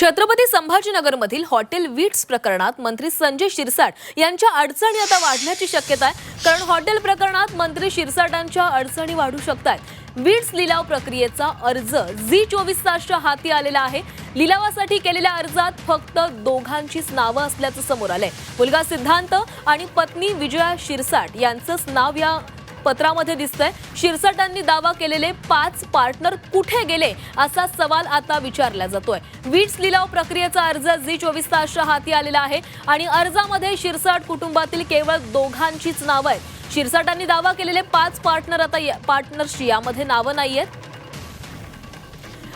Chhatrapati संभाजीनगरमधील hotel weeds प्रकरणात मंत्री संजय शिरसाट यांच्या अडचणी आता वाढण्याची शक्यता आहे. कारण हॉटेल प्रकरणात मंत्री शिरसाटांच्या अडचणी वाढू शकतात वीट्स लिलाव प्रक्रियेचा अर्ज झी चोवीस तासच्या हाती आलेला आहे. लिलावासाठी केलेल्या अर्जात फक्त दोघांचीच नावं असल्याचं समोर आलंय. मुलगा सिद्धांत आणि पत्नी विजया शिरसाट यांचंच नाव या पत्रामध्ये दिसतंय. शिरसाटांनी दावा केलेले पाच पार्टनर कुठे गेले असा सवाल आता विचारला जातोय. वीज लिलाव प्रक्रियेचा अर्ज झी चोवीस तासच्या हाती आलेला आहे आणि अर्जामध्ये शिरसाट कुटुंबातील केवळ दोघांचीच नावं आहेत. शिरसाटांनी दावा केलेले पाच पार्टनर आता पार्टनरशी यामध्ये नावं नाहीयेत.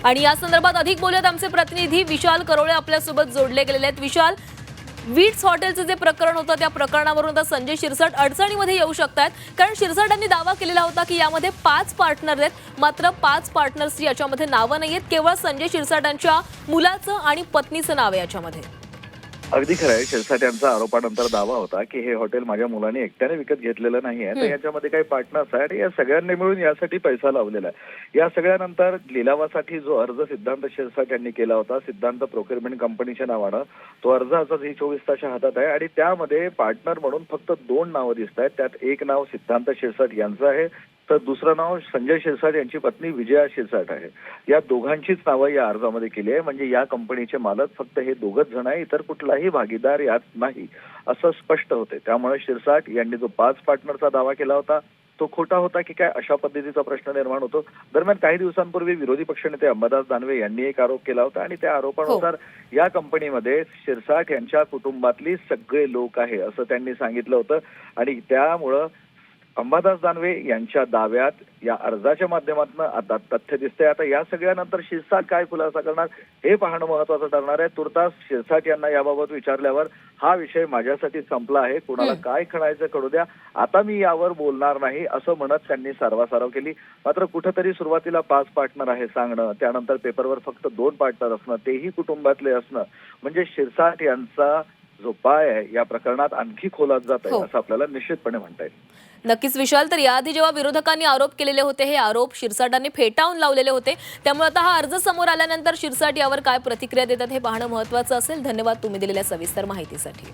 आणि या संदर्भात अधिक बोलत आमचे प्रतिनिधी विशाल करोळे आपल्यासोबत जोडले गेलेले आहेत. विशाल वीट्स हॉटेलचं जे प्रकरण होतं त्या प्रकरणावरून आता संजय शिरसाट अडचणीमध्ये येऊ शकतात कारण शिरसाटांनी दावा केलेला होता की यामध्ये पाच पार्टनर आहेत. मात्र पाच पार्टनर्स याच्यामध्ये नावं नाही आहेत केवळ संजय शिरसाटांच्या मुलाचं आणि पत्नीचं नाव आहे याच्यामध्ये. अगदी खरं आहे. शिरसाट यांचा आरोपानंतर दावा होता की हे हॉटेल माझ्या मुलाने एकट्याने विकत घेतलेलं नाही आहे तर याच्यामध्ये काही पार्टनर्स आहेत. आणि या सगळ्यांनी मिळून यासाठी पैसा लावलेला आहे. या सगळ्यानंतर लिलावासाठी जो अर्ज सिद्धांत शिरसाट यांनी केला होता सिद्धांत प्रोक्युरमेंट कंपनीच्या नावानं तो अर्ज आता ही चोवीस तासच्या हातात आहे. आणि त्यामध्ये पार्टनर म्हणून फक्त दोन नावं दिसत आहेत त्यात एक नाव सिद्धांत शिरसाट यांचं आहे. तर दुसरं नाव संजय शिरसाट यांची पत्नी विजया शिरसाट आहे. या दोघांचीच नावं या अर्जामध्ये केली आहे. म्हणजे या कंपनीचे मालक फक्त हे दोघच जण आहे इतर कुठलाही भागीदार यात नाही असं स्पष्ट होते. त्यामुळे शिरसाट यांनी जो पाच पार्टनरचा दावा केला होता तो खोटा होता की काय अशा पद्धतीचा प्रश्न निर्माण होतो. दरम्यान काही दिवसांपूर्वी विरोधी पक्षनेते अंबादास दानवे यांनी एक आरोप केला होता आणि त्या आरोपानुसार या कंपनीमध्ये शिरसाट यांच्या कुटुंबातली सगळे लोक आहे असं त्यांनी सांगितलं होतं. आणि त्यामुळं अंबादास दानवे यांच्या दाव्यात या अर्जाच्या माध्यमातून आता तथ्य दिसतंय. आता या सगळ्यानंतर शिरसाट काय खुलासा करणार हे पाहणं महत्वाचं ठरणार आहे. तुर्तास शिरसाट यांना याबाबत विचारल्यावर हा विषय माझ्यासाठी संपला आहे. कोणाला काय खणायचं कळू द्या. आता मी यावर बोलणार नाही असं म्हणत त्यांनी सारवासारव केली. मात्र कुठंतरी सुरुवातीला पाच पार्टनर आहे सांगणं त्यानंतर पेपरवर फक्त दोन पार्टनर असणं तेही कुटुंबातले असणं. म्हणजे शिरसाट यांचा जो पाय आहे या प्रकरणात आणखी खोलात जात आहे हो. असं आपल्याला निश्चितपणे म्हणता येईल. नक्कीच विशाल तर याआधी जेव्हा विरोधकांनी आरोप केलेले होते हे आरोप शिरसाटांनी फेटाळून लावलेले होते. त्यामुळे आता हा अर्ज समोर आल्यानंतर शिरसाट यावर काय प्रतिक्रिया देतात हे पाहणं महत्वाचं असेल. धन्यवाद तुम्ही दिलेल्या सविस्तर माहितीसाठी.